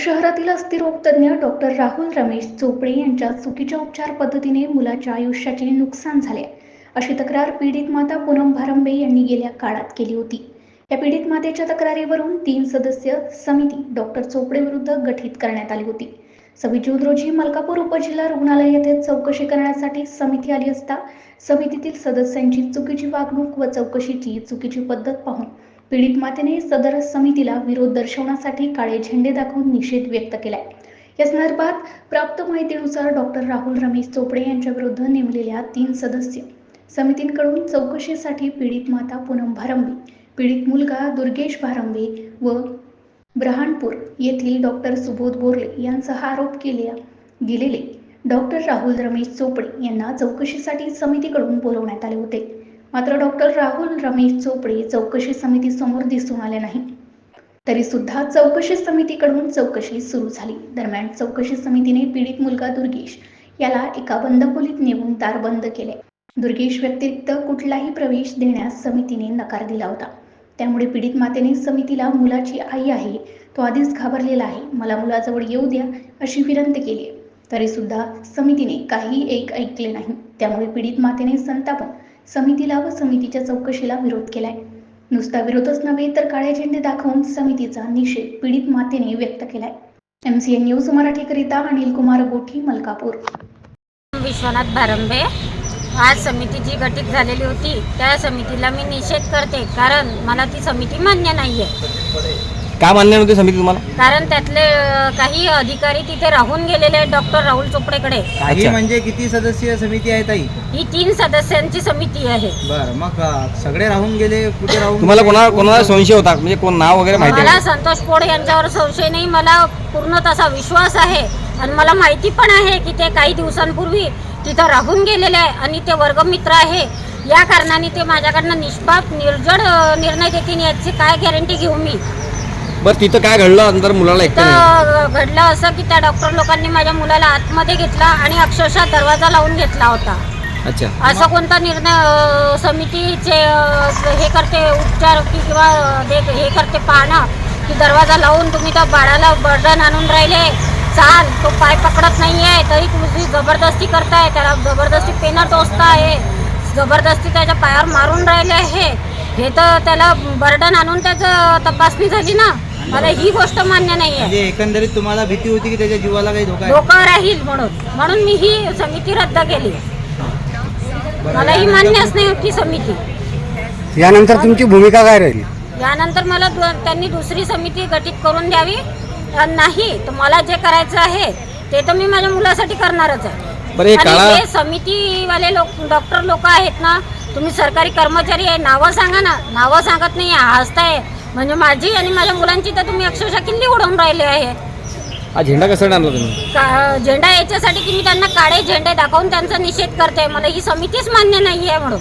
शहरातील अस्थिरोगतज्ञ डॉक्टर राहुल रमेश चोपडे यांच्या चुकीच्या उपचार पद्धतीने मुलाच्या आयुष्याचे नुकसान झाले. अशी तक्रार पीडित माता पूनम भारंबे यांनी गेल्या काळात केली होती. या पीडित मातेच्या तक्रारीवरून तीन सदस्य समिती डॉक्टर चोपडे विरुद्ध गठीत करण्यात आली होती. सव्वीस जून रोजी मलकापूर उपजिल्हा रुग्णालय येथे चौकशी करण्यासाठी समिती आली असता समितीतील सदस्यांची चुकीची वागणूक व चौकशीची चुकीची पद्धत पाहून पीडित मातेने सदर समितीला विरोध दर्शवण्यासाठी काळे झेंडे दाखवून निषेध व्यक्त केलाय. या संदर्भात प्राप्त माहितीनुसार डॉक्टर राहुल रमेश चोपडे यांच्या विरुद्ध नेमलेल्या तीन सदस्य समितींकडून चौकशीसाठी पीडित माता पूनम भारंबे पीडित मुलगा दुर्गेश भारंबे व ब्रहाणपूर येथील डॉक्टर सुबोध बोरले यांचा आरोप केल्या गेलेले डॉक्टर राहुल रमेश चोपडे यांना चौकशीसाठी समितीकडून बोलवण्यात आले होते. मात्र डॉक्टर राहुल रमेश चोपडे चौकशी समितीसमोर दिसून आले नाही. तरी सुद्धा चौकशी समितीकडून चौकशी सुरू झाली. दरम्यान चौकशी समितीने पीडित मुलगा दुर्गेश याला एका बंद खोलीत नेऊन दार बंद केले. दुर्गेश व्यतिरिक्त कुठलाही प्रवेश देण्यास समितीने नकार दिला होता. त्यामुळे पीडित मातेने समितीला मुलाची आई आहे तो आधीच घाबरलेला आहे. मला मुलाजवळ येऊ द्या अशी विनंती केली. तरी सुद्धा समितीने काही एक ऐकले नाही. त्यामुळे पीडित मातेने संतापून समितीला व समितीच्या चौकशीला विरोध केलाय. नुसता विरोधच नव्हे तर काळे झेंडे दाखवून समितीचा निषेध पीडित मातेने व्यक्त केलाय. एम सी एन न्यूज मराठीकरिता अनिल कुमार गोठी मलकापूर. विश्वनाथ भारंबे आज समिती जी गठीत झालेली होती त्या समितीला मी निषेध करते कारण मला ती समिती मान्य नाही आहे काय मान्य नव्हती समिती तुम्हाला? कारण त्यातले अ, काही अधिकारी तिथे राहून गेलेले आहेत डॉक्टर राहुल चोपडेकडे. काही अच्छा. म्हणजे किती सदस्यीय समिती आहे ताई? ही तीन सदस्यांची समिती आहे. बर मग अ, सगळे राहून गेले कुठे राहून तुम्हाला गेले? कोणा कोणाला संशय होता? म्हणजे कोण नाव वगैरे माहिती मला आहे? संतोष पोड यांच्यावर संशय नाही मला पूर्ण तसा विश्वास आहे. आणि मला माहिती पण आहे की ते काही दिवसांपूर्वी तिथं राहून गेलेले आहे आणि ते वर्गमित्र आहे. या कारणाने ते माझ्याकडनं निष्पाप निर्जड अ, निर्णय देतील याची काय गॅरंटी घेऊ मी? बरं तिथं काय घडलं नंतर मुलाला तर घडलं असं की त्या डॉक्टर लोकांनी माझ्या मुलाला आतमध्ये घेतला आणि अक्षरशः दरवाजा लावून घेतला होता. अच्छा. असा कोणता निर्णय अ, समितीचे अ, हे करते उपचार की किंवा अ, ते हे करते पाहणं की दरवाजा लावून तुम्ही त्या बाळाला बर्डन आणून राहिले. चाल तो पाय पकडत नाही आहे तरी तुम्ही जबरदस्ती करताय त्याला जबरदस्ती पेनं टोचताय. जबरदस्ती त्याच्या पायावर मारून राहिले आहे. हे तर त्याला बर्डन आणून त्याचं तपासणी झाली ना. मला ही गोष्ट मान्य नाही आहे म्हणजे एकंदरीत तुम्हाला भीती होती की त्याच्या जीवाला काही धोका आहे? डोकं राहील म्हणून. म्हणून मी ही समिती रद्द केली. मला ही मान्यच नाही होती समिती. यानंतर तुमची भूमिका काय राहील? यानंतर मला दु- त्यांनी दुसरी समिती गठीत करून द्यावी. अन् नाही तर मला जे करायचं आहे ते तर मी माझ्या मुलासाठी करणारच आहे. बरं हे आणि काळा हे समितीवाले लोक डॉक्टर लोक आहेत ना तुम्ही सरकारी कर्मचारी आहे नावं सांगा ना. नावं सांगत नाही हसताय. म्हणजे माझी आणि माझ्या मुलांची तर तुम्ही अक्षरशः किल्ली उडवून राहिले आहे. हा झेंडा कसा आणला तुम्ही? का झेंडा याच्यासाठी की मी त्यांना काळे झेंडे दाखवून त्यांचा निषेध करते. मला ही समितीच मान्य नाही आहे म्हणून.